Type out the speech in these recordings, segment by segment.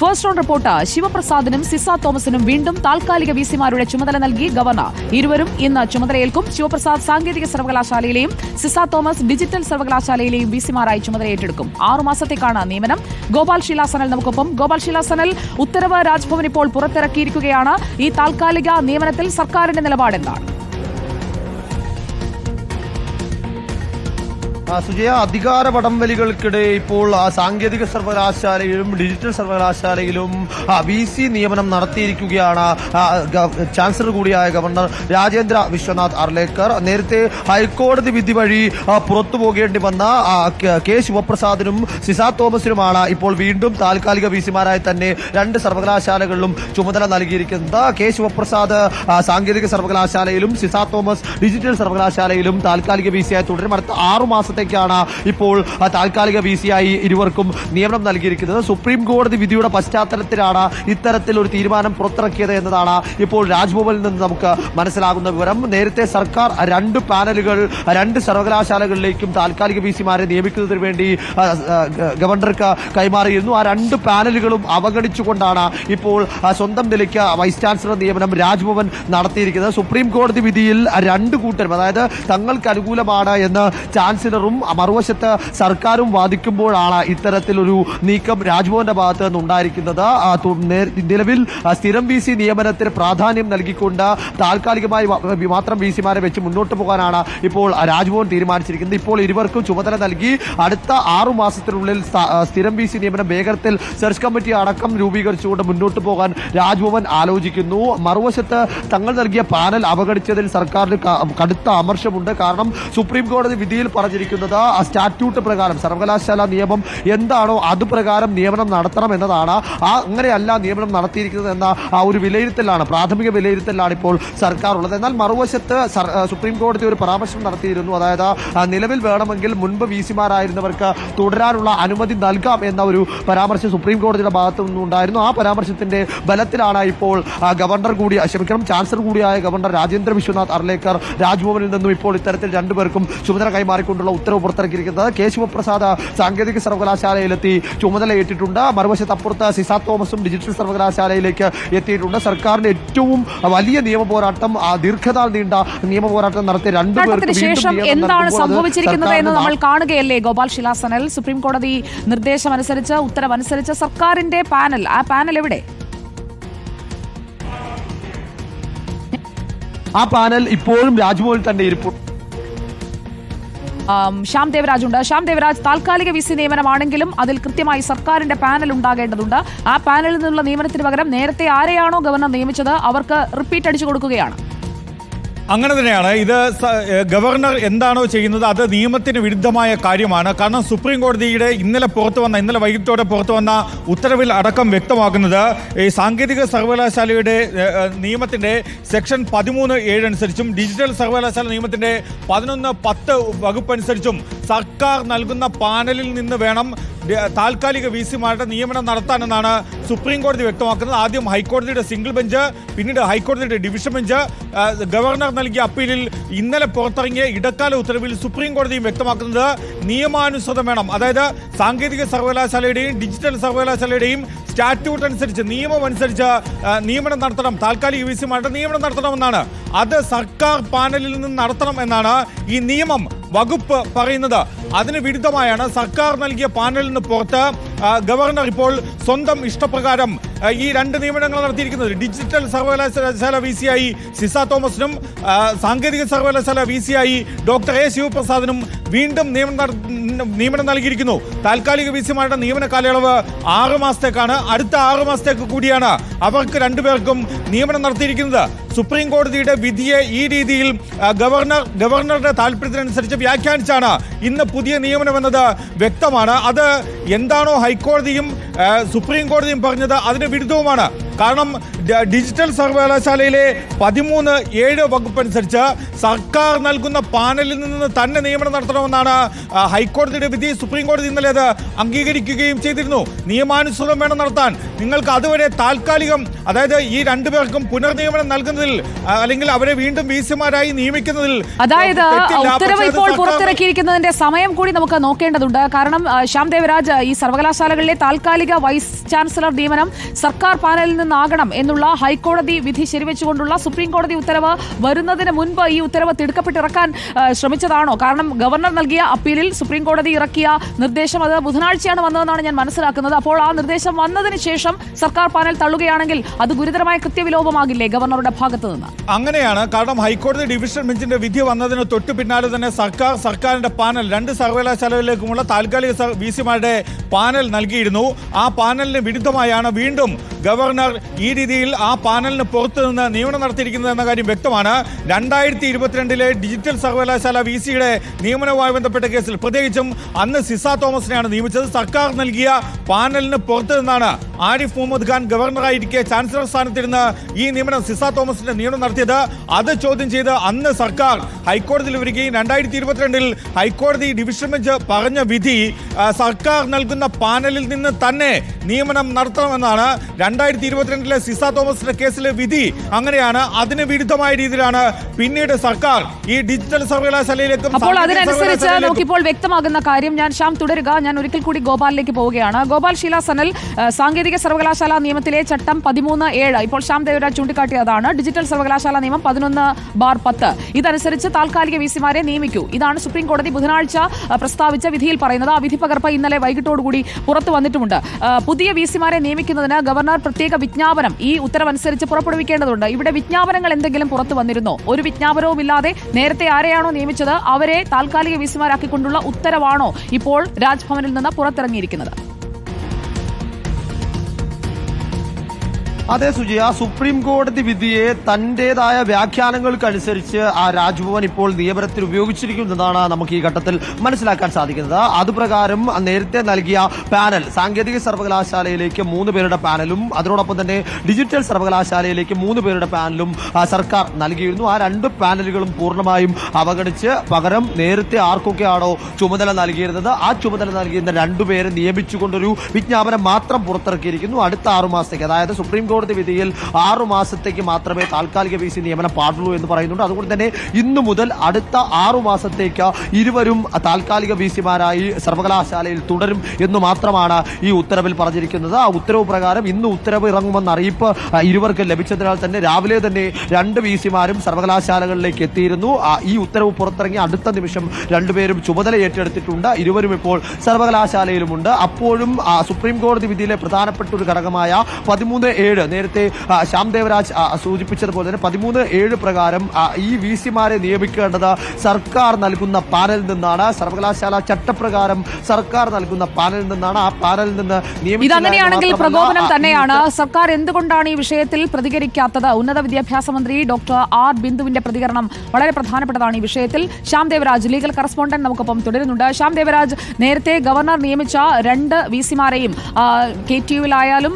First round report ശിവപ്രസാദിനും സിസ തോമസിനും വീണ്ടും താൽക്കാലിക വിസിമാരുടെ ചുമതല നൽകി ഗവർണർ. ഇരുവരും ഇന്ന് ചുമതലയേൽക്കും. ശിവപ്രസാദ് സാങ്കേതിക സർവകലാശാലയിലെയും സിസ തോമസ് ഡിജിറ്റൽ സർവകലാശാലയിലെയും വിസിമാരായി സിമാരായി ചുമതലയേറ്റെടുക്കും ആറുമാസത്തേക്കാണ് നിയമനം. ഗോപാൽ ശിലാസനൽ നമുക്കൊപ്പം. ഗോപാൽ ശിലാസനൽ ഉത്തരവ് രാജ്ഭവൻ ഇപ്പോൾ പുറത്തിറക്കിയിരിക്കുകയാണ്. ഈ താൽക്കാലിക നിയമനത്തിൽ സർക്കാരിന്റെ നിലപാട് എന്താണ് സുജയ അധികാര വടംവലികൾക്കിടെ ഇപ്പോൾ സാങ്കേതിക സർവകലാശാലയിലും ഡിജിറ്റൽ സർവകലാശാലയിലും വി സി നിയമനം നടത്തിയിരിക്കുകയാണ്. ചാൻസലർ കൂടിയായ ഗവർണർ രാജേന്ദ്ര വിശ്വനാഥ് അർലേക്കർ. നേരത്തെ ഹൈക്കോടതി വിധി വഴി പുറത്തു പോകേണ്ടി വന്ന കെ- ശിവപ്രസാദിനും സിസാ തോമസിനുമാണ് ഇപ്പോൾ വീണ്ടും താൽക്കാലിക വി സിമാരായി തന്നെ രണ്ട് സർവകലാശാലകളിലും ചുമതല നൽകിയിരിക്കുന്നത്. കെ ശിവപ്രസാദ് സാങ്കേതിക സർവകലാശാലയിലും സിസാ തോമസ് ഡിജിറ്റൽ സർവകലാശാലയിലും താൽക്കാലിക വി സിയായി തുടരും. അടുത്ത ആറു മാസത്തേക്കാണ് ഇപ്പോൾ താൽക്കാലിക വി ആയി ഇരുവർക്കും നിയമനം നൽകിയിരിക്കുന്നത്. സുപ്രീം കോടതി വിധിയുടെ പശ്ചാത്തലത്തിലാണ് ഇത്തരത്തിൽ ഒരു തീരുമാനം പുറത്തിറക്കിയത് എന്നതാണ് ഇപ്പോൾ രാജ്ഭവനിൽ നിന്ന് നമുക്ക് മനസ്സിലാകുന്ന വിവരം. നേരത്തെ സർക്കാർ രണ്ട് പാനലുകൾ രണ്ട് സർവകലാശാലകളിലേക്കും താൽക്കാലിക വി സിമാരെ നിയമിക്കുന്നതിന് വേണ്ടി ഗവർണർക്ക് കൈമാറിയിരുന്നു. ആ രണ്ട് പാനലുകളും അവഗണിച്ചുകൊണ്ടാണ് ഇപ്പോൾ സ്വന്തം നിലയ്ക്ക് വൈസ് ചാൻസലർ നിയമനം രാജ്ഭവൻ നടത്തിയിരിക്കുന്നത്. സുപ്രീം കോടതി വിധിയിൽ രണ്ട് കൂട്ടരും അതായത് തങ്ങൾക്ക് അനുകൂലമാണ് എന്ന് ചാൻസലറും മറുവശത്ത് സർക്കാരും വാദിക്കുമ്പോഴാണ് ഇത്തരത്തിലൊരു നീക്കം രാജ്ഭവന്റെ ഭാഗത്ത് നിന്നുണ്ടായിരിക്കുന്നത്. നിലവിൽ സ്ഥിരം വി സി നിയമനത്തിന് പ്രാധാന്യം നൽകിക്കൊണ്ട് താൽക്കാലികമായി മാത്രം വി സിമാരെ വെച്ച് മുന്നോട്ട് പോകാനാണ് ഇപ്പോൾ രാജ്ഭവൻ തീരുമാനിച്ചിരിക്കുന്നത്. ഇപ്പോൾ ഇരുവർക്കും ചുമതല നൽകി അടുത്ത ആറു മാസത്തിനുള്ളിൽ സ്ഥിരം വി സി നിയമനം വേഗത്തിൽ സെർച്ച് കമ്മിറ്റി അടക്കം രൂപീകരിച്ചുകൊണ്ട് മുന്നോട്ട് പോകാൻ രാജ്ഭവൻ ആലോചിക്കുന്നു. മറുവശത്ത് തങ്ങൾ നൽകിയ പാനൽ അവഗണിച്ചതിൽ സർക്കാരിന് കടുത്ത അമർഷമുണ്ട്. കാരണം സുപ്രീം കോടതി വിധിയിൽ പറഞ്ഞിരിക്കുന്നത് ആ സ്റ്റാറ്റ്യൂട്ട് പ്രകാരം സർവകലാശാല നിയമം എന്താണോ അത് പ്രകാരം നിയമനം നടത്തണം എന്നതാണ്. ആ അങ്ങനെയല്ല നിയമനം നടത്തിയിരിക്കുന്നത് എന്ന ആ ഒരു വിലയിരുത്തലാണ് പ്രാഥമിക വിലയിരുത്തലാണ് ഇപ്പോൾ സർക്കാർ ഉള്ളത് എന്നാൽ മറുവശത്ത് സുപ്രീം കോടതി ഒരു പരാമർശം നടത്തിയിരുന്നു. അതായത് നിലവിൽ വേണമെങ്കിൽ മുൻപ് വി സിമാരായിരുന്നവർക്ക് തുടരാനുള്ള അനുമതി നൽകാം എന്ന ഒരു പരാമർശം സുപ്രീം കോടതിയുടെ ഭാഗത്തു നിന്നുണ്ടായിരുന്നു. ആ പരാമർശത്തിന്റെ ബലത്തിലാണ് ഇപ്പോൾ ഗവർണർ കൂടി ക്ഷമിക്കണം ചാൻസലർ കൂടിയായ ഗവർണർ രാജേന്ദ്ര വിശ്വനാഥ് അർലേക്കർ രാജ്ഭവനിൽ നിന്നും ഇപ്പോൾ ഇത്തരത്തിൽ രണ്ടുപേർക്കും ചുമതല കൈമാറിക്കൊണ്ടുള്ള ഉത്തരവ് പുറത്തിറക്കിയിരിക്കുന്നത്. കെ. ശിവപ്രസാദ് സാങ്കേതിക സർവകലാശാലയിലെത്തി ചുമതലയേറ്റിട്ടുണ്ട് മറുവശത്ത് അപ്പുറത്ത് സിസാ തോമസും ഡിജിറ്റൽ സർവകലാശാലയിലേക്ക് എത്തിയിട്ടുണ്ട്. സർക്കാരിന്റെ ഏറ്റവും വലിയ നിയമ പോരാട്ടം ദീർഘതാൽ ദീർഘനാൾ നീണ്ട നിയമ പോരാട്ടം നടത്തിയ രണ്ടുപേർക്ക് ശേഷം എന്താണ് സംഭവിച്ചിരിക്കുന്നത് എന്ന് നമ്മൾ കാണുകയല്ലേ? ഗോപാൽ ശിലാസനൽ സുപ്രീം കോടതി നിർദ്ദേശം അനുസരിച്ച് ഉത്തരവനുസരിച്ച് സർക്കാരിന്റെ പാനൽ. ആ പാനൽ എവിടെ? ആ പാനൽ ഇപ്പോഴും രാജ്ഭവനിൽ തന്നെ ഇരിപ്പു ആം, ശ്യാം ദേവരാജ് ഉണ്ട്. ശ്യാം ദേവരാജ് താൽക്കാലിക വി സി നിയമനമാണെങ്കിലും അതിൽ കൃത്യമായി സർക്കാരിന്റെ പാനൽ ഉണ്ടാകേണ്ടതുണ്ട്. ആ പാനലിൽ നിന്നുള്ള നിയമനത്തിന് പകരം നേരത്തെ ആരെയാണോ ഗവർണർ നിയമിച്ചത് അവർക്ക് റിപ്പീറ്റ് അടിച്ചു കൊടുക്കുകയാണ്. അങ്ങനെ തന്നെയാണ്. ഇത് ഗവർണർ എന്താണോ ചെയ്യുന്നത് അത് നിയമത്തിന് വിരുദ്ധമായ കാര്യമാണ്. കാരണം സുപ്രീം കോടതിയുടെ ഇന്നലെ പുറത്തു വന്ന ഇന്നലെ വൈകിട്ടോടെ പുറത്തു വന്ന ഉത്തരവിൽ അടക്കം വ്യക്തമാക്കുന്നത് ഈ സാങ്കേതിക സർവകലാശാലയുടെ നിയമത്തിന്റെ സെക്ഷൻ പതിമൂന്ന് ഏഴ് അനുസരിച്ചും ഡിജിറ്റൽ സർവകലാശാല നിയമത്തിന്റെ പതിനൊന്ന് പത്ത് വകുപ്പ് അനുസരിച്ചും സർക്കാർ നൽകുന്ന പാനലിൽ നിന്ന് വേണം താൽക്കാലിക വി സിമാരുടെ നിയമനം നടത്താനെന്നാണ് സുപ്രീം കോടതി വ്യക്തമാക്കുന്നത്. ആദ്യം ഹൈക്കോടതിയുടെ സിംഗിൾ ബെഞ്ച് പിന്നീട് ഹൈക്കോടതിയുടെ ഡിവിഷൻ ബെഞ്ച്. ഗവർണർ നൽകിയ അപ്പീലിൽ ഇന്നലെ പുറത്തിറങ്ങിയ ഇടക്കാല ഉത്തരവിൽ സുപ്രീം കോടതിയും വ്യക്തമാക്കുന്നത് നിയമാനുസൃതം വേണം. അതായത് സാങ്കേതിക സർവകലാശാലയുടെയും ഡിജിറ്റൽ സർവകലാശാലയുടെയും സ്റ്റാറ്റ്യൂട്ട് അനുസരിച്ച് നിയമം അനുസരിച്ച് നിയമനം നടത്തണം. താൽക്കാലിക വി സിമാരുടെ നിയമനം നടത്തണമെന്നാണ്. അത് സർക്കാർ പാനലിൽ നിന്ന് നടത്തണം എന്നാണ് ഈ നിയമം. വകുപ്പ് പറയുന്നത്. അതിന് വിരുദ്ധമായാണ് സർക്കാർ നൽകിയ പാനലിന് പുറത്ത് ഗവർണർ ഇപ്പോൾ സ്വന്തം ഇഷ്ടപ്രകാരം ഈ രണ്ട് നിയമനങ്ങൾ നടത്തിയിരിക്കുന്നത്. ഡിജിറ്റൽ സർവകലാശാല വി സി ആയി സിസ തോമസിനും സാങ്കേതിക സർവകലാശാല വി സി ആയി ഡോക്ടർ എ ശിവപ്രസാദിനും വീണ്ടും നിയമനം നിയമനം നൽകിയിരിക്കുന്നു. താൽക്കാലിക വി സിമാരുടെ നിയമന കാലയളവ് ആറ് മാസത്തേക്കാണ്. അടുത്ത ആറ് മാസത്തേക്ക് കൂടിയാണ് അവർക്ക് രണ്ടുപേർക്കും നിയമനം നടത്തിയിരിക്കുന്നത്. സുപ്രീം കോടതിയുടെ വിധിയെ ഈ രീതിയിൽ ഗവർണർ ഗവർണറുടെ താല്പര്യത്തിനനുസരിച്ച് വ്യാഖ്യാനിച്ചാണ് ഇന്ന് പുതിയ നിയമനം എന്നത് വ്യക്തമാണ്. അത് എന്താണോ ഹൈക്കോടതിയും സുപ്രീം കോടതിയും പറഞ്ഞത് അതിന് വിരുദ്ധവുമാണ്. കാരണം ഡിജിറ്റൽ സർവകലാശാലയിലെ പതിമൂന്ന് ഏഴ് വകുപ്പ് അനുസരിച്ച് സർക്കാർ നൽകുന്ന പാനലിൽ നിന്ന് തന്നെ നിയമനം നടത്തണമെന്നാണ് ഹൈക്കോടതിയുടെ വിധി സുപ്രീം കോടതി ഇന്നലെ അത് അംഗീകരിക്കുകയും ചെയ്തിരുന്നു. നിയമാനുസൃതം വേണം നടത്താൻ. നിങ്ങൾക്ക് അതുവരെ താൽക്കാലികം അതായത് ഈ രണ്ടുപേർക്കും പുനർനിയമനം നൽകുന്നതിൽ അല്ലെങ്കിൽ അവരെ വീണ്ടും വി സിമാരായി നിയമിക്കുന്നതിൽ അതായത്. ഉത്തരവ് ഇപ്പോൾ പുറത്തിറക്കിയിരിക്കുന്നതിന്റെ സമയം കൂടി നമുക്ക് നോക്കേണ്ടതുണ്ട്. കാരണം ശ്യാം ദേവരാജ് ഈ സർവകലാശാലകളിലെ താൽക്കാലിക വൈസ് ചാൻസലർ നിയമനം സർക്കാർ പാനലിൽ നിന്നാകണം എന്നുള്ള ഹൈക്കോടതി വിധി ശരിവെച്ചുകൊണ്ടുള്ള സുപ്രീം കോടതി ഉത്തരവ് വരുന്നതിന് മുൻപ് ഈ ഉത്തരവ് തിടുക്കപ്പെട്ടിറക്കാൻ ശ്രമിച്ചതാണോ? കാരണം ഗവർണർ നൽകിയ അപ്പീലിൽ സുപ്രീം കോടതി ഇറക്കിയ നിർദ്ദേശം അത് ബുധനാഴ്ചയാണ് വന്നതെന്നാണ് ഞാൻ മനസ്സിലാക്കുന്നത്. അപ്പോൾ ആ നിർദ്ദേശം വന്നതിന് ശേഷം സർക്കാർ പാനൽ തള്ളുകയാണെങ്കിൽ അത് ഗുരുതരമായ കൃത്യവിലോപമാകില്ലേ ഗവർണറുടെ ഭാഗത്ത് നിന്ന്? അങ്ങനെയാണ്. കാരണം ഹൈക്കോടതി ഡിവിഷൻ ബെഞ്ചിന്റെ വിധി വന്നതിന് തൊട്ട് പിന്നാലെ തന്നെ സർക്കാർ സർക്കാരിന്റെ പാനൽ രണ്ട് സർവകലാശാലകളിലേക്കുമുള്ള താൽക്കാലിക വി സിമാരുടെ പാനൽ നൽകിയിരുന്നു. ആ പാനലിന് വിരുദ്ധമായാണ് വീണ്ടും ഗവർണർ ഈ രീതിയിൽ ആ പാനലിന് പുറത്തു നിന്ന് നിയമനം നടത്തിയിരിക്കുന്നത് എന്ന കാര്യം വ്യക്തമാണ്. രണ്ടായിരത്തി ഇരുപത്തിരണ്ടിലെ ഡിജിറ്റൽ സർവകലാശാല വി സിയുടെ നിയമനവുമായി ബന്ധപ്പെട്ട കേസിൽ പ്രത്യേകിച്ചും അന്ന് സിസ തോമസിനെയാണ് നിയമിച്ചത്. സർക്കാർ നൽകിയ പാനലിന് പുറത്തു നിന്നാണ് ആരിഫ് മുഹമ്മദ് ഖാൻ ഗവർണറായിരിക്കെ ചാൻസലർ സ്ഥാനത്തിരുന്ന് ഈ നിയമനം സിസ തോമസിന്റെ നിയമനം നടത്തിയത്. അത് ചോദ്യം ചെയ്ത് അന്ന് സർക്കാർ ഹൈക്കോടതിയിൽ വരികയും രണ്ടായിരത്തി ഇരുപത്തിരണ്ടിൽ ഹൈക്കോടതി ഡിവിഷൻ ബെഞ്ച് പറഞ്ഞ വിധി സർക്കാർ നൽകുന്ന പാനലിൽ നിന്ന് തന്നെ നിയമനം നടത്തണമെന്നാണ് രണ്ടായിരത്തി ഇരുപത്തിരണ്ടിലെ സിസ തോമസിന്റെ കേസിലെ വിധി അങ്ങനെയാണ്. അതിന് വിരുദ്ധമായ രീതിയിലാണ് പിന്നീട് സർക്കാർ ഈ ഡിജിറ്റൽ സർവകലാശാലയിലേക്കും അപ്പോൾ അതിനനുസരിച്ച് നമുക്കിപ്പോൾ വ്യക്തമാകുന്ന കാര്യം ഞാൻ ശ്യാം തുടരുക. ഞാൻ ഒരിക്കൽ കൂടി ഗോപാലിലേക്ക് പോവുകയാണ്. ഗോപാൽ ഷീല സനൽ സാങ്കേതിക സർവകലാശാല നിയമത്തിലെ ചട്ടം പതിമൂന്ന് ഏഴ്. ഇപ്പോൾ ശ്യാം ദേവരാജ് ചൂണ്ടിക്കാട്ടിയതാണ്. ഡിജിറ്റൽ സർവകലാശാല നിയമം പതിനൊന്ന് ബാർ പത്ത്. ഇതനുസരിച്ച് താൽക്കാലിക വി സിമാരെ നിയമിക്കൂ. ഇതാണ് സുപ്രീം കോടതി ബുധനാഴ്ച പ്രസ്താവിച്ച വിധിയിൽ പറയുന്നത്. ആ വിധി പകർപ്പ് ഇന്നലെ വൈകിട്ടോടുകൂടി പുറത്തു വന്നിട്ടുമുണ്ട്. പുതിയ വി സിമാരെ നിയമിക്കുന്നതിന് ഗവർണർ പ്രത്യേക വിജ്ഞാപനം ഈ ഉത്തരവനുസരിച്ച് പുറപ്പെടുവിക്കേണ്ടതുണ്ട്. ഇവിടെ വിജ്ഞാപനങ്ങൾ എന്തെങ്കിലും പുറത്തു വന്നിരുന്നോ? ഒരു വിജ്ഞാപനവും ഇല്ലാതെ നേരത്തെ ആരെയാണോ നിയമിച്ചത്? അവരെ താൽക്കാലിക വിസിമാരാക്കിക്കൊണ്ടുള്ള ഉത്തരവാണോ ഇപ്പോൾ രാജ്ഭവനിൽ നിന്ന് പുറത്തിറങ്ങിയിരിക്കുന്നത്? അതെ സുജയ. സുപ്രീം കോടതി വിധിയെ തന്റേതായ വ്യാഖ്യാനങ്ങൾക്കനുസരിച്ച് ആ രാജ്ഭവൻ ഇപ്പോൾ നിയമനത്തിൽ ഉപയോഗിച്ചിരിക്കുന്നതാണ് നമുക്ക് ഈ ഘട്ടത്തിൽ മനസ്സിലാക്കാൻ സാധിക്കുന്നത്. അതുപ്രകാരം നേരത്തെ നൽകിയ പാനൽ സാങ്കേതിക സർവകലാശാലയിലേക്ക് മൂന്ന് പേരുടെ പാനലും അതിനോടൊപ്പം തന്നെ ഡിജിറ്റൽ സർവകലാശാലയിലേക്ക് മൂന്ന് പേരുടെ പാനലും സർക്കാർ നൽകിയിരുന്നു. ആ രണ്ട് പാനലുകളും പൂർണമായും അവഗണിച്ച് പകരം നേരത്തെ ആർക്കൊക്കെയാണോ ചുമതല നൽകിയിരുന്നത് ആ ചുമതല നൽകിയിരുന്ന രണ്ടുപേരെ നിയമിച്ചുകൊണ്ടൊരു വിജ്ഞാപനം മാത്രം പുറത്തിറക്കിയിരിക്കുന്നു അടുത്ത ആറുമാസത്തേക്ക്. അതായത് സുപ്രീം കോടതി വിധിയിൽ ആറു മാസത്തേക്ക് മാത്രമേ താൽക്കാലിക വി സി നിയമനം പാടുള്ളൂ എന്ന് പറയുന്നുണ്ട്. അതുകൊണ്ട് തന്നെ ഇന്നു മുതൽ അടുത്ത ആറു മാസത്തേക്ക് ഇരുവരും താൽക്കാലിക വി സിമാരായി സർവകലാശാലയിൽ തുടരും എന്ന് മാത്രമാണ് ഈ ഉത്തരവിൽ പറഞ്ഞിരിക്കുന്നത്. ആ ഉത്തരവ് പ്രകാരം ഇന്ന് ഉത്തരവ് ഇറങ്ങുമെന്ന അറിയിപ്പ് ഇരുവർക്ക് ലഭിച്ചതിനാൽ തന്നെ രാവിലെ തന്നെ രണ്ട് വി സിമാരും സർവകലാശാലകളിലേക്ക് എത്തിയിരുന്നു. ഈ ഉത്തരവ് പുറത്തിറങ്ങി അടുത്ത നിമിഷം രണ്ടുപേരും ചുമതല ഏറ്റെടുത്തിട്ടുണ്ട്. ഇരുവരും ഇപ്പോൾ സർവകലാശാലയിലുമുണ്ട്. അപ്പോഴും സുപ്രീം കോടതി വിധിയിലെ പ്രധാനപ്പെട്ട ഒരു ഘടകമായ പതിമൂന്ന് ഏഴ് നേരത്തെ ശ്യാം ദേവരാജ് സൂചിപ്പിച്ചതുപോലെ തന്നെ പതിമൂന്ന് ഏഴ് പ്രകാരം ഈ വി സിമാരെ നിയമിക്കേണ്ടത് സർക്കാർ നൽകുന്ന പാനലിൽ നിന്നാണ്. സർവകലാശാല ചട്ടപ്രകാരം സർക്കാർ നൽകുന്ന പാനലിൽ നിന്നാണ്. ആ പാനലിൽ നിന്ന് ഇതങ്ങനെയാണെങ്കിൽ പ്രകോപനം തന്നെയാണ്. സർക്കാർ എന്തുകൊണ്ടാണ് ഈ വിഷയത്തിൽ പ്രതികരിക്കാത്തത്? ഉന്നത വിദ്യാഭ്യാസ മന്ത്രി ഡോക്ടർ ആർ. ബിന്ദുവിന്റെ പ്രതികരണം വളരെ പ്രധാനപ്പെട്ടതാണ് ഈ വിഷയത്തിൽ. ശ്യാം ദേവരാജ് ലീഗൽ കറസ്പോണ്ടന്റ് നമുക്കൊപ്പം തുടരുന്നുണ്ട്. ശ്യാം ദേവരാജ് നേരത്തെ ഗവർണർ നിയമിച്ച രണ്ട് വി സിമാരെയും കെ ടി യുവിലായാലും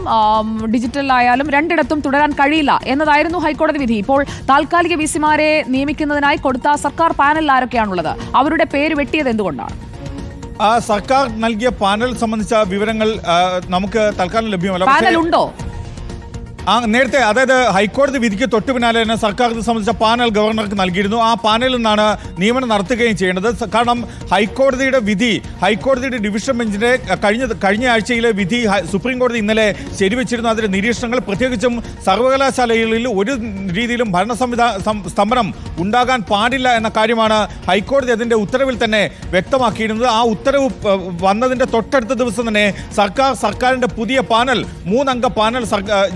ഡിജിറ്റലിലായാലും രണ്ടിടത്തും തുടരാൻ കഴിയില്ല എന്നതായിരുന്നു ഹൈക്കോടതി വിധി. ഇപ്പോൾ താൽക്കാലിക വി സിമാരെ നിയമിക്കുന്നതിനായി കൊടുത്ത സർക്കാർ പാനലിൽ ആരൊക്കെയാണുള്ളത്? അവരുടെ പേര് വെട്ടിയത് എന്തുകൊണ്ടാണ്? സർക്കാർ നൽകിയ പാനൽ സംബന്ധിച്ച വിവരങ്ങൾ നമുക്ക് തൽക്കാലം ലഭ്യമല്ല. പാനൽ ഉണ്ടോ ആ നേരത്തെ അതായത് ഹൈക്കോടതി വിധിക്ക് തൊട്ടു പിന്നാലെ തന്നെ സർക്കാർ ഇത് സംബന്ധിച്ച പാനൽ ഗവർണർക്ക് നൽകിയിരുന്നു. ആ പാനലിൽ നിന്നാണ് നിയമനം നടത്തുകയും ചെയ്യേണ്ടത്. കാരണം ഹൈക്കോടതിയുടെ വിധി ഹൈക്കോടതിയുടെ ഡിവിഷൻ ബെഞ്ചിന്റെ കഴിഞ്ഞ കഴിഞ്ഞ ആഴ്ചയിലെ വിധി സുപ്രീം കോടതി ഇന്നലെ ശരിവെച്ചിരുന്നു. അതിന്റെ നിരീക്ഷണങ്ങൾ പ്രത്യേകിച്ചും സർവകലാശാലകളിൽ ഒരു രീതിയിലും ഭരണ സംവിധാ സ്തംഭനം ഉണ്ടാകാൻ പാടില്ല എന്ന കാര്യമാണ് ഹൈക്കോടതി അതിന്റെ ഉത്തരവിൽ തന്നെ വ്യക്തമാക്കിയിരുന്നത്. ആ ഉത്തരവ് വന്നതിന്റെ തൊട്ടടുത്ത ദിവസം തന്നെ സർക്കാർ സർക്കാരിന്റെ പുതിയ പാനൽ മൂന്നംഗ പാനൽ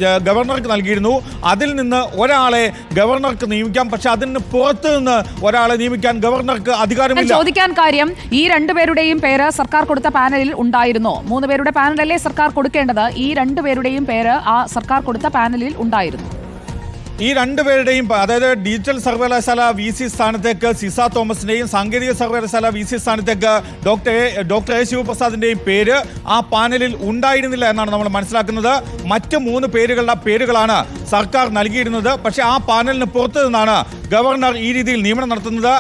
ജ- ഗവർണർക്ക് നൽകിയിരുന്നു. അതിൽ നിന്ന് ഒരാളെ ഗവർണർക്ക് നിയമിക്കാം. പക്ഷെ അതിന് പുറത്ത് നിന്ന് ഒരാളെ നിയമിക്കാൻ ഗവർണർക്ക് അധികാരമില്ല. ചോദിക്കാൻ കാര്യം ഈ രണ്ടുപേരുടെയും പേര് സർക്കാർ കൊടുത്ത പാനലിൽ ഉണ്ടായിരുന്നു. മൂന്ന് പേരുടെ പാനലല്ലേ സർക്കാർ കൊടുക്കേണ്ടത്? ഈ രണ്ടുപേരുടെയും പേര് ആ സർക്കാർ കൊടുത്ത പാനലിൽ ഉണ്ടായിരുന്നു. ഈ രണ്ടുപേരുടെയും അതായത് ഡിജിറ്റൽ സർവകലാശാല വി സി സ്ഥാനത്തേക്ക് സിസ തോമസിന്റെയും സാങ്കേതിക സർവകലാശാല വി സി സ്ഥാനത്തേക്ക് ഡോക്ടർ എ ഡോക്ടർ എ ശിവപ്രസാദിന്റെയും പേര് ആ പാനലിൽ ഉണ്ടായിരുന്നില്ല എന്നാണ് നമ്മൾ മനസ്സിലാക്കുന്നത്. മറ്റ് മൂന്ന് പേരുകളുടെ പേരുകളാണ് സർക്കാർ നൽകിയിരുന്നത്. പക്ഷേ ആ പാനലിന് പുറത്തു നിന്നാണ് ഗവർണർ ഈ രീതിയിൽ നിയമനം നടത്തുന്നത്.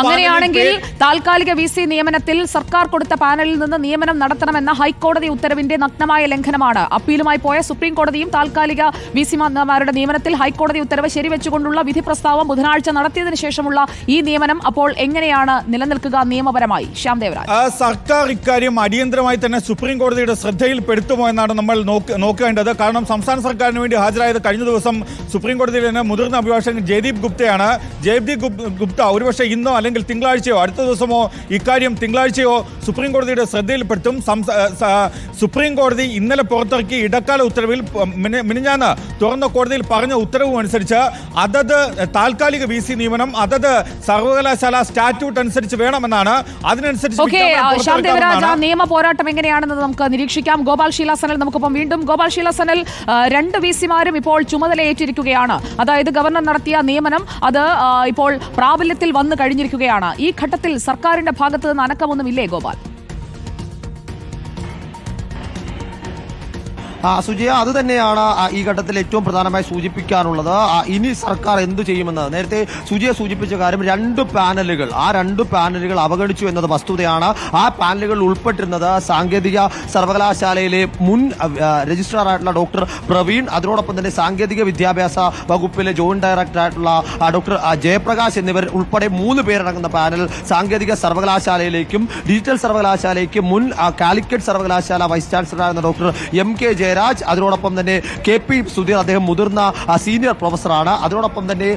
അങ്ങനെയാണെങ്കിൽ താൽക്കാലിക വി സി നിയമനത്തിൽ സർക്കാർ കൊടുത്ത പാനലിൽ നിന്ന് നിയമനം നടത്തണമെന്ന ഹൈക്കോടതി ഉത്തരവിന്റെ നഗ്നമായ ലംഘനമാണ്. അപ്പീലുമായി പോയ സുപ്രീം കോടതിയും താൽക്കാലിക വി സിമാരുടെ നിയമനത്തിൽ ഹൈക്കോടതി ഉത്തരവ് ശരിവെച്ചുകൊണ്ടുള്ള വിധി പ്രസ്താവം ബുധനാഴ്ച നടത്തിയതിനു ശേഷമുള്ള ഈ നിയമനം അപ്പോൾ എങ്ങനെയാണ് നിലനിൽക്കുക നിയമപരമായി? ശ്യാം ദേവരാജ്. സർക്കാർ ഇക്കാര്യം അടിയന്തരമായി തന്നെ സുപ്രീം കോടതിയുടെ ശ്രദ്ധയിൽപ്പെടുത്തുമോ എന്നാണ് നമ്മൾ നോക്ക- നോക്കേണ്ടത്. കാരണം സംസ്ഥാന സർക്കാരിന് വേണ്ടി ഹാജരായത് കഴിഞ്ഞ ദിവസം സുപ്രീം കോടതിയിൽ തന്നെ മുതിർന്ന അഭിഭാഷകൻ ജയദീപ് ഗുപ്തയാണ്. ജയദീപ് ഗുപ്ത ഒരുപക്ഷെ ഇന്നോ അല്ലെങ്കിൽ തിങ്കളാഴ്ചയോ അടുത്ത ദിവസമോ ഇക്കാര്യം തിങ്കളാഴ്ചയോ സുപ്രീം കോടതിയുടെ ശ്രദ്ധയിൽപ്പെടുത്തും. സുപ്രീം കോടതി ഇന്നലെ പുറത്തിറക്കിയ ഇടക്കാല ഉത്തരവിൽ മിനിഞ്ഞാന്ന് തുറന്ന കോടതിയിൽ പറഞ്ഞ ഉത്തരവും അനുസരിച്ച് അതത് താൽക്കാലിക വി സി നിയമനം അതത് സർവകലാശാല സ്റ്റാറ്റ്യൂട്ട് അനുസരിച്ച് വേണമെന്നാണ്. അതിനനുസരിച്ച് നിയമ പോരാട്ടം എങ്ങനെയാണെന്ന് നമുക്ക് നിരീക്ഷിക്കാം. ഗോപാൽ ശീലാസനൽ നമുക്കൊപ്പം വീണ്ടും. ഗോപാൽ ശീലാസനൽ രണ്ട് വി സിമാരും ഇപ്പോൾ ചുമതലയേറ്റിരിക്കുകയാണ്. അതായത് ഗവർണർ നടത്തിയ നിയമനം അത് ഇപ്പോൾ പ്രാബല്യത്തിൽ വന്നു കഴിഞ്ഞിരിക്കുകയാണ്. ഈ ഘട്ടത്തിൽ സർക്കാരിന്റെ ഭാഗത്ത് നിന്ന് അനക്കമൊന്നുമില്ലേ ഗോപാൽ? സുജയ അത് തന്നെയാണ് ഈ ഘട്ടത്തിൽ ഏറ്റവും പ്രധാനമായി സൂചിപ്പിക്കാനുള്ളത്. ഇനി സർക്കാർ എന്തു ചെയ്യുമെന്ന്. നേരത്തെ സുജയ സൂചിപ്പിച്ച കാര്യം രണ്ട് പാനലുകൾ ആ രണ്ട് പാനലുകൾ അവഗണിച്ചു എന്നത് വസ്തുതയാണ്. ആ പാനലുകൾ ഉൾപ്പെട്ടിരുന്നത് സാങ്കേതിക സർവകലാശാലയിലെ മുൻ രജിസ്ട്രാർ ആയിട്ടുള്ള ഡോക്ടർ പ്രവീൺ അതിനോടൊപ്പം തന്നെ സാങ്കേതിക വിദ്യാഭ്യാസ വകുപ്പിലെ ജോയിന്റ് ഡയറക്ടർ ആയിട്ടുള്ള ഡോക്ടർ ജയപ്രകാശ് എന്നിവർ ഉൾപ്പെടെ മൂന്ന് പേരടങ്ങുന്ന പാനൽ സാങ്കേതിക സർവകലാശാലയിലേക്കും ഡിജിറ്റൽ സർവകലാശാലയ്ക്കും മുൻ കാലിക്കറ്റ് സർവകലാശാല വൈസ് ചാൻസലറായിരുന്ന ഡോക്ടർ എം കെ ജയരാജ് അതിനോടൊപ്പം തന്നെ കെ പി സുധീർ അദ്ദേഹം മുതിർന്ന സീനിയർ പ്രൊഫസറാണ് അതിനോടൊപ്പം തന്നെ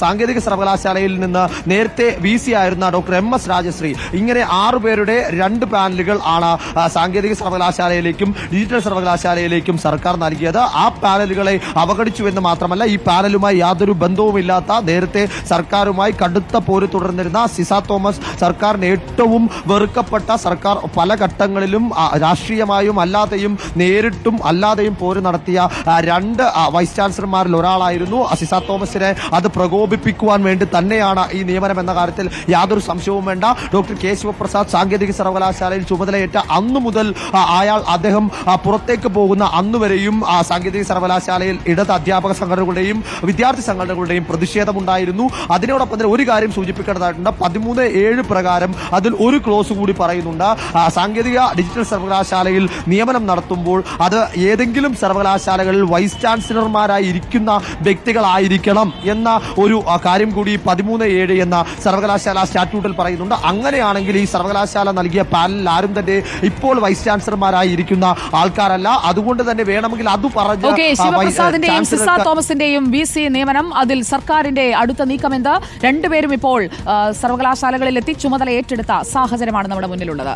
സാങ്കേതിക സർവകലാശാലയിൽ നിന്ന് നേരത്തെ വി സി ആയിരുന്ന ഡോക്ടർ എം എസ് രാജശ്രീ. ഇങ്ങനെ ആറു പേരുടെ രണ്ട് പാനലുകൾ ആണ് സാങ്കേതിക സർവകലാശാലയിലേക്കും ഡിജിറ്റൽ സർവകലാശാലയിലേക്കും സർക്കാർ നൽകിയത്. ആ പാനലുകളെ അവഗണിച്ചു എന്ന് മാത്രമല്ല ഈ പാനലുമായി യാതൊരു ബന്ധവുമില്ലാത്ത നേരത്തെ സർക്കാരുമായി കടുത്ത പോര് തുടർന്നിരുന്ന സിസ തോമസ് സർക്കാരിന് ഏറ്റവും വെറുക്കപ്പെട്ട സർക്കാർ പല ഘട്ടങ്ങളിലും രാഷ്ട്രീയമായും അല്ലാതെയും നേരിട്ടും അല്ലാതെയും പോര് നടത്തിയ രണ്ട് വൈസ് ചാൻസലർമാരിൽ ഒരാളായിരുന്നു സിസ തോമസിനെ. അത് പ്രകോപിപ്പിക്കുവാൻ വേണ്ടി തന്നെയാണ് ഈ നിയമനം എന്ന കാര്യത്തിൽ യാതൊരു സംശയവും വേണ്ട. ഡോക്ടർ കെ ശിവപ്രസാദ് സാങ്കേതിക സർവകലാശാലയിൽ ചുമതലയേറ്റ അന്നു മുതൽ അയാൾ അദ്ദേഹം പുറത്തേക്ക് പോകുന്ന അന്നുവരെയും ആ, സാങ്കേതിക സർവകലാശാലയിൽ ഇടത് അധ്യാപക സംഘടനകളുടെയും വിദ്യാർത്ഥി സംഘടനകളുടെയും പ്രതിഷേധമുണ്ടായിരുന്നു. അതിനോടൊപ്പം തന്നെ ഒരു കാര്യം സൂചിപ്പിക്കേണ്ടതായിട്ടുണ്ട്. പതിമൂന്ന് ഏഴ് പ്രകാരം അതിൽ ഒരു ക്ലോസ് കൂടി പറയുന്നുണ്ട്. സാങ്കേതിക ഡിജിറ്റൽ സർവകലാശാലയിൽ നിയമനം നടത്തുമ്പോൾ അത് ഏതെങ്കിലും സർവകലാശാലകളിൽ വൈസ് ചാൻസലർമാരായി ഇരിക്കുന്ന വ്യക്തികളായിരിക്കണം എന്ന ഒരു കാര്യം കൂടി പതിമൂന്ന് ഏഴ് എന്ന സർവകലാശാല സ്റ്റാറ്റ്യൂട്ടിൽ പറയുന്നുണ്ട്. അങ്ങനെയാണെങ്കിൽ ഈ സർവകലാശാല നൽകിയ പാനലിൽ ആരും തന്നെ ഇപ്പോൾ വൈസ് ചാൻസലർമാരായി ഇരിക്കുന്ന ആൾക്കാരല്ല. അതുകൊണ്ട് തന്നെ വേണമെങ്കിൽ അത് പറഞ്ഞു തോമസിന്റെയും വി സി നിയമനം അതിൽ സർക്കാരിന്റെ അടുത്ത നീക്കം എന്ത്? രണ്ടുപേരും ഇപ്പോൾ സർവകലാശാലകളിലെത്തി ചുമതല ഏറ്റെടുത്ത സാഹചര്യമാണ് നമ്മുടെ മുന്നിലുള്ളത്.